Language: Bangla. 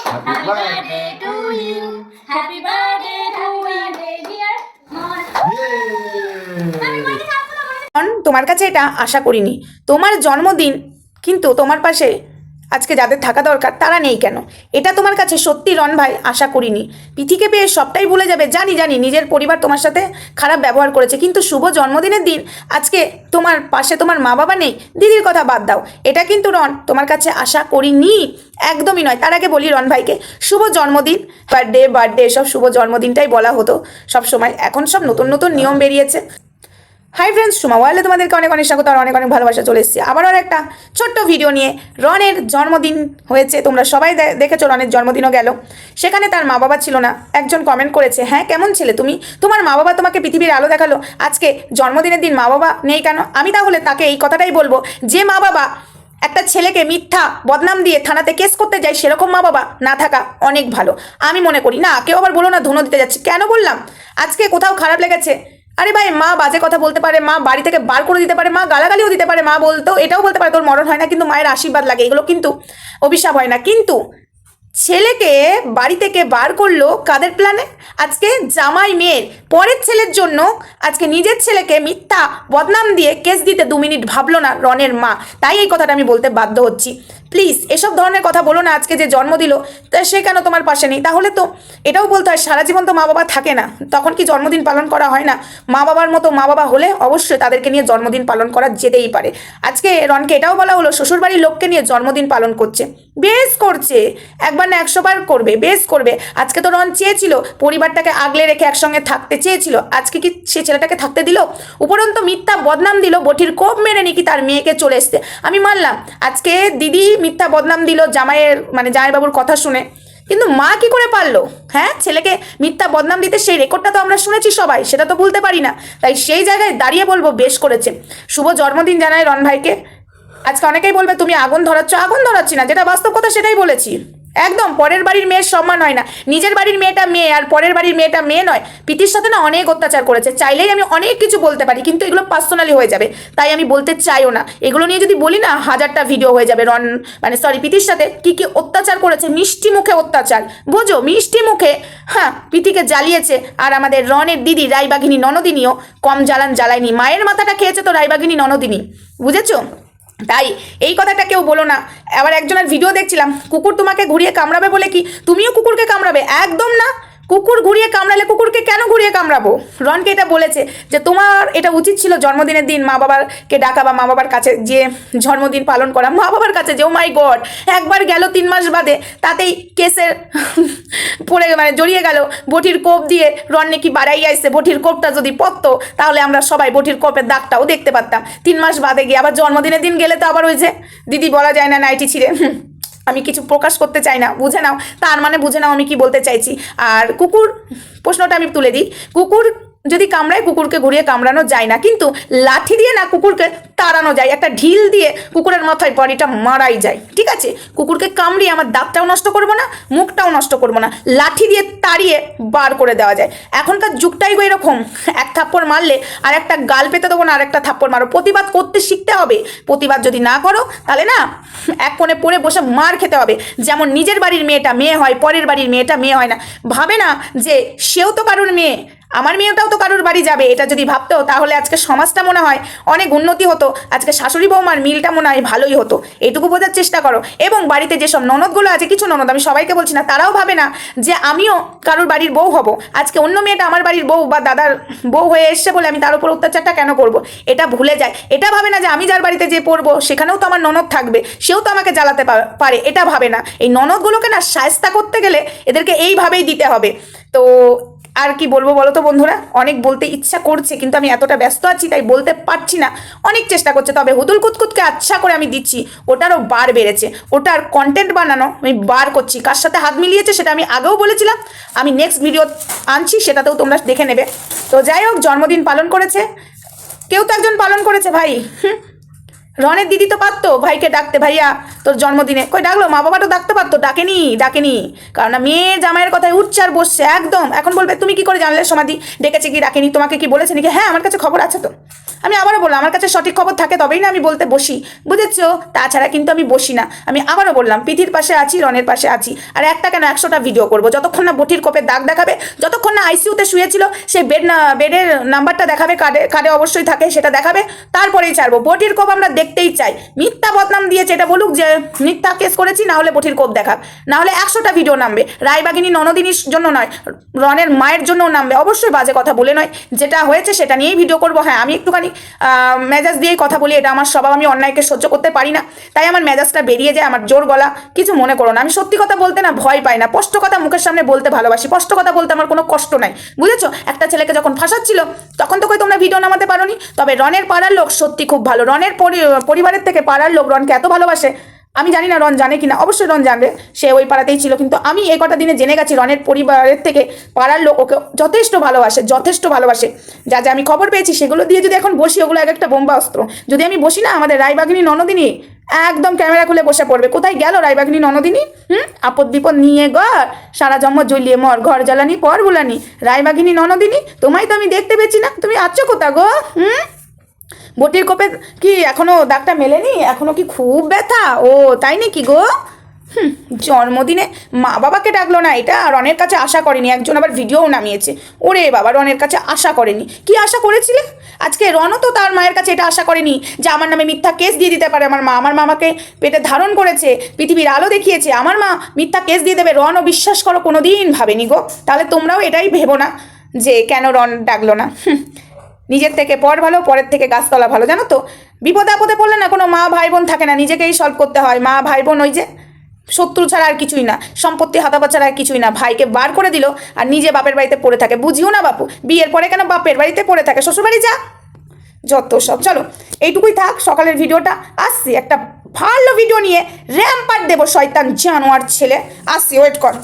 Happy birthday to you. Happy birthday to you, মনে মনে তোমার কাছে এটা আশা করিনি তোমার জন্মদিন কিন্তু তোমার পাশে আজকে যাদের থাকা দরকার, তারা নেই কেন? এটা তোমার কাছে সত্যি, রন ভাই, আশা করিনি। পিথিকে পেয়ে সবটাই ভুলে যাবে। জানি জানি, নিজের পরিবার তোমার সাথে খারাপ ব্যবহার করেছে। কিন্তু শুভ জন্মদিনের দিন আজকে তোমার পাশে তোমার মা বাবা নেই। দিদির কথা বাদ দাও। এটা কিন্তু, রন, তোমার কাছে আশা করিনি। একদমই নয়। তার আগে বলি, রন ভাইকে, শুভ জন্মদিন বার্থডে বার্থডে সব শুভ জন্মদিনটাই বলা হতো। সব সময়, এখন সব নতুন নতুন নিয়ম বেরিয়েছে। হাই ফ্রেন্ডস সুমা ওয়াইলে তোমাদেরকে অনেক অনেক স্বাগত আর অনেক অনেক ভালোবাসা চলে এসেছি। আবারও একটা ছোট্ট ভিডিও নিয়ে রনের জন্মদিন হয়েছে, তোমরা সবাই দেখেছ রনের জন্মদিনও গেল। সেখানে তার মা বাবা ছিল না। একজন কমেন্ট করেছে হ্যাঁ কেমন ছেলে তুমি? তোমার মা বাবা তোমাকে পৃথিবীর আলো দেখাল। আজকে জন্মদিনের দিন মা বাবা নেই কেন? আমি তাহলে তাকে এই কথাটাই বলব যে মা বাবা একটা ছেলেকে মিথ্যা বদনাম দিয়ে থানাতে কেস করতে যায়, সেরকম মা বাবা না থাকা অনেক ভালো। আমি মনে করি, না, কেউ আবার বলো না ধুনো দিতে যাচ্ছে। কেন বললাম? আজকে কোথাও খারাপ লেগেছে। আরে ভাই, মা বাজে কথা বলতে পারে, মা বাড়ি থেকে বার করে দিতে পারে, মা গালাগালিও দিতে পারে, মা বলতো এটাও বলতে পারে, তোর মরণ হয় না, কিন্তু মায়ের আশীর্বাদ লাগে, এগুলো কিন্তু অভিশাপ হয় না। কিন্তু ছেলেকে বাড়ি থেকে বার করল কাদের প্ল্যানে আজকে জামাই মেয়ের, পরের ছেলের জন্য আজকে নিজের ছেলেকে মিথ্যা বদনাম দিয়ে কেস দিতে দু মিনিট ভাবলো না রনের মা। তাই এই কথাটা আমি বলতে বাধ্য হচ্ছি। প্লিজ, এসব ধরনের কথা বলো না আজকে যে জন্ম দিল, তা সে কেন তোমার পাশে নেই? তাহলে তো এটাও বলতে হয়, সারা জীবন তো মা বাবা থাকে না। তখন কি জন্মদিন পালন করা হয় না? মা বাবার মতো মা বাবা হলে অবশ্যই তাদেরকে নিয়ে জন্মদিন পালন করা যেতেই পারে। আজকে রনকে এটাও বলা হলো, শ্বশুরবাড়ির লোককে নিয়ে জন্মদিন পালন করছে। বেশ করছে। একবার না একশো বার করবে, বেশ করবে। আজকে তো রন চেয়েছিল, পরিবারটাকে আগলে রেখে একসঙ্গে থাকতে চেয়েছিল। আজকে কি সে ছেলেটাকে থাকতে দিল? উপরন্ত মিথ্যা বদনাম দিল বটির কোপ মেরে নাকি তার মেয়েকে চলে এসছে আমি মানলাম, আজকে দিদি মিথ্যা বদনাম দিল জামাইয়ের মানে জামাইবাবুর কথা শুনে। কিন্তু মা কি করে পারল? হ্যাঁ ছেলেকে মিথ্যা বদনাম দিতে সেই রেকর্ডটা তো আমরা শুনেছি সবাই, সেটা তো ভুলতে পারি না। তাই সেই জায়গায় দাঁড়িয়ে বলব, বেশ করেছে। শুভ জন্মদিন জানায় রণ ভাইকে। আজকে অনেকেই বলবে, তুমি আগুন ধরাচ্ছ? আগুন ধরাচ্ছি না, যেটা বাস্তব কথা সেটাই বলেছি। একদম, পরের বাড়ির মেয়ের সম্মান হয় না। নিজের বাড়ির মেয়েটা মেয়ে আর পরের বাড়ির মেয়েটা মেয়ে নয়। পিতির সাথে না অনেক অত্যাচার করেছে। চাইলেই আমি অনেক কিছু বলতে পারি, কিন্তু এগুলো পার্সোনালি হয়ে যাবে। তাই আমি বলতে চাইও না। এগুলো নিয়ে যদি বলি না, হাজারটা ভিডিও হয়ে যাবে। রন মানে সরি পিতির সাথে কি কি অত্যাচার করেছে, মিষ্টি মুখে অত্যাচার। বোঝো, মিষ্টি মুখে হ্যাঁ পিতিকে জ্বালিয়েছে। আর আমাদের রনের দিদি রায়বাঘিনী ননদিনীও কম জ্বালান জ্বালায়নি। মায়ের মাথাটা খেয়েছে তো রায়বাঘিনী ননদিনী। বুঝেছ? তাই এই কথাটা কেউ বলো না। আবার একজনের ভিডিও দেখছিলাম, কুকুর তোমাকে ঘুরিয়ে কামড়াবে বলে কি? তুমিও কুকুরকে কামড়াবে? একদম না। কুকুর ঘুরিয়ে কামড়ালে কুকুরকে কেন ঘুরিয়ে কামড়াবো? রনকে এটা বলেছে যে তোমার এটা উচিত ছিল জন্মদিনের দিন মা বাবাকে ডাকা বা মা বাবার কাছে যে জন্মদিন পালন করা। মা বাবার কাছে যে ও মাই গড একবার গেল তিন মাস বাদে, তাতেই কেসের পড়ে মানে জড়িয়ে গেল। বটির কোপ দিয়ে রন নাকি বাড়াই আসছে বটির কোপটা যদি পড়তো, তাহলে আমরা সবাই বটির কোপের দাগটাও দেখতে পারতাম। তিন মাস বাদে গিয়ে আবার জন্মদিনের দিন গেলে তো আবার ওই যে, দিদি বলা যায় না নাইটি ছিঁড়ে। আমি কিছু প্রকাশ করতে চাই না, বুঝে নাও। তার মানে বুঝে নাও আমি কি বলতে চাইছি। আর কুকুর, প্রশ্নটা আমি তুলে দিই। কুকুর যদি কামড়ায় কুকুরকে ঘুরিয়ে কামড়ানো যায় না, কিন্তু লাঠি দিয়ে না কুকুরকে তাড়ানো যায়, একটা ঢিল দিয়ে কুকুরের মাথায় বডিটা মারাই যায়, ঠিক আছে? কুকুরকে কামড়িয়ে আমার দাঁতটাও নষ্ট করব না, মুখটাও নষ্ট করব না, লাঠি দিয়ে তাড়িয়ে বার করে দেওয়া যায়। এখনকার যুগটাই এরকম, এক থাপ্পড় মারলে আর একটা গাল পেতে দেবো না, আর একটা থাপ্পড় মারো। প্রতিবাদ করতে শিখতে হবে, প্রতিবাদ যদি না করো, তাহলে না, এক কোণে পড়ে বসে মার খেতে হবে। যেমন নিজের বাড়ির মেয়েটা মেয়ে হয়, পরের বাড়ির মেয়েটা মেয়ে হয় না। ভাবে না যে সেও তো কারোর মেয়ে আমার মেয়েটাও তো কারোর বাড়ি যাবে, এটা যদি ভাবতো, তাহলে আজকে সমাজটা মনে হয় অনেক উন্নতি হতো। আজকে শাশুড়ি বৌমার মিলটা মনে হয় ভালোই হতো। এইটুকু বোঝার চেষ্টা করো। এবং বাড়িতে যেসব ননদগুলো আছে, কিছু ননদ, আমি সবাইকে বলছি না, তারাও ভাবে না যে আমিও কারোর বাড়ির বউ হব। আজকে অন্য মেয়েটা আমার বাড়ির বউ বা দাদার বউ হয়ে এসছে বলে আমি তার উপর অত্যাচারটা কেন করব? এটা ভুলে যায়। এটা ভাবে না যে আমি যার বাড়িতে যে পড়ব, সেখানেও তো আমার ননদ থাকবে, সেও তো আমাকে জ্বালাতে পারে, এটা ভাবে না। এই ননদগুলোকে না সায়স্তা করতে গেলে এদেরকে এইভাবেই দিতে হবে। তো আর কি বলব বলো তো বন্ধুরা? অনেক বলতে ইচ্ছা করছে, কিন্তু আমি এতটা ব্যস্ত আছি, তাই বলতে পারছি না। অনেক চেষ্টা করছে, তবে হুদুল কুতকুতকে আচ্ছা করে আমি দিচ্ছি। ওটারও বার বেড়েছে। ওটার কন্টেন্ট বানানো আমি বার করছি। কার সাথে হাত মিলিয়েছে সেটা আমি আগেও বলেছিলাম। আমি নেক্সট ভিডিও আনছি, সেটাতেও তোমরা দেখে নেবে। তো যাই হোক, জন্মদিন পালন করেছে। কেউ তো একজন পালন করেছে ভাই? হুম। রনের দিদি তো পারতো ভাইকে ডাকতে, ভাইয়া, তোর জন্মদিনে। কই ডাকলো? মা বাবা তো ডাকতে পারতো? ডাকেনি ডাকেনি। কারণ মেয়ে জামাইয়ের কথায় আর বসছে, একদম। এখন বলবে, তুমি কি করে জানলে সমাধি? ডেকেছে কি, ডাকেনি? তোমাকে কি বলেছে নাকি? হ্যাঁ আমার কাছে খবর আছে তো। আমি আবারও বললাম, আমার কাছে সঠিক খবর থাকে তবেই না আমি বলতে বসি। বুঝেছ? তাছাড়া কিন্তু আমি বসি না। আমি আবারও বললাম পিঠির পাশে আছি, রনের পাশে আছি। আর একটা কেন একশোটা ভিডিও করব? যতক্ষণ না বটির কোপে দাগ দেখাবে, যতক্ষণ না আইসিউতে শুয়েছিল সেই বেড না বেডের নাম্বারটা দেখাবে কার্ডে কার্ডে অবশ্যই থাকে, সেটা দেখাবে, তারপরেই ছাড়বো। বটির কোপ আমরা দেখতেই চাই। মিথ্যা বদনাম দিয়েছে এটা বলুক যে, মিথ্যা কেস করেছি, না হলে বটির কোপ দেখাক। না হলে একশোটা ভিডিও নামবে। রায়বাগিনী ননদিনীর জন্য নয়, রনের মায়ের জন্যও নামবে। অবশ্যই বাজে কথা বলে নয়। যেটা হয়েছে সেটা নিয়েই ভিডিও করব। হ্যাঁ আমি একটুখানি মেজাজ দিয়েই কথা বলি। এটা আমার স্বভাব। আমি অন্যায়কে সহ্য করতে পারি না। তাই আমার মেজাজটা বেরিয়ে যায়, আমার জোর গলা। কিছু মনে করো না। আমি সত্যি কথা বলতে না ভয় পাই না। স্পষ্ট কথা মুখের সামনে বলতে ভালোবাসি। স্পষ্ট কথা বলতে আমার কোনো কষ্ট নাই। বুঝেছ? একটা ছেলেকে যখন ফাঁসাচ্ছিল, তখন তো কই তোমরা ভিডিও নামাতে পারোনি। তবে রনের পাড়ার লোক সত্যি খুব ভালো। রনের পরি- পরিবারের থেকে পাড়ার লোক রনকে এত ভালোবাসে? আমি জানি না রন জানে কিনা। অবশ্যই রন জানবে। সে ওই পাড়াতেই ছিল। কিন্তু আমি এই কটা দিনে জেনে গেছি রনের পরিবারের থেকে পাড়ার লোক ওকে যথেষ্ট ভালোবাসে যথেষ্ট ভালোবাসে। যা যা আমি খবর পেয়েছি সেগুলো দিয়ে যদি এখন বসি, ওগুলো এক একটা বোম্বা অস্ত্র। যদি আমি বসি না, আমাদের রায়বাগিনী ননদিনী একদম ক্যামেরা খুলে বসে পড়বে। কোথায় গেল রায়বাগিনী ননদিনী? হুম? আপদ বিপদ নিয়ে ঘর সারা জন্ম জ্বলিয়ে মর, ঘর জ্বালানি পর বুলানি রায়বাগিনী ননদিনী, তোমায় তো আমি দেখতে পেয়েছি না। তুমি আছো কোথা গো? হুম? বটির কোপে কি এখনও দাগটা মেলেনি? এখনও কি খুব ব্যথা? ও, তাই নাকি গো? জন্মদিনে মা বাবাকে ডাকলো না এটা? রনের কাছে আশা করেনি, একজন আবার ভিডিওও নামিয়েছে। ওরে বাবা, রনের কাছে আশা করেনি। কি আশা করেছিলে? আজকে রনও তো তার মায়ের কাছে এটা আশা করেনি যে আমার নামে মিথ্যা কেস দিয়ে দিতে পারে আমার মা। আমার মামাকে পেটে ধারণ করেছে, পৃথিবীর আলো দেখিয়েছে। আমার মা মিথ্যা কেস দিয়ে দেবে, রনও বিশ্বাস করো কোনো দিন ভাবেনি গো। তাহলে তোমরাও এটাই ভেবো না যে কেন রন ডাকলো না? নিজের থেকে পর ভালো, পরের থেকে গাছতলা ভালো, জানো তো? বিপদে আপদে পড়লে না কোনো মা ভাই বোন থাকে না, নিজেকেই সলভ করতে হয়। মা ভাই বোন ওই যে শত্রু ছাড়া আর কিছুই না, সম্পত্তি হাতাবা ছাড়া আর কিছুই না, ভাইকে বার করে দিল আর নিজে বাপের বাড়িতে পড়ে থাকে। বুঝিও না বাপু, বিয়ের পরে কেন বাপের বাড়িতে পড়ে থাকে? শ্বশুরবাড়ি যা। যত সব, চলো, এইটুকুই থাক, সকালের ভিডিওটা। আসছি, একটা ভালো ভিডিও নিয়ে র্যাম্পার দেবো, শয়তান জানোয়ার ছেলে। আসছি ওয়েট কর।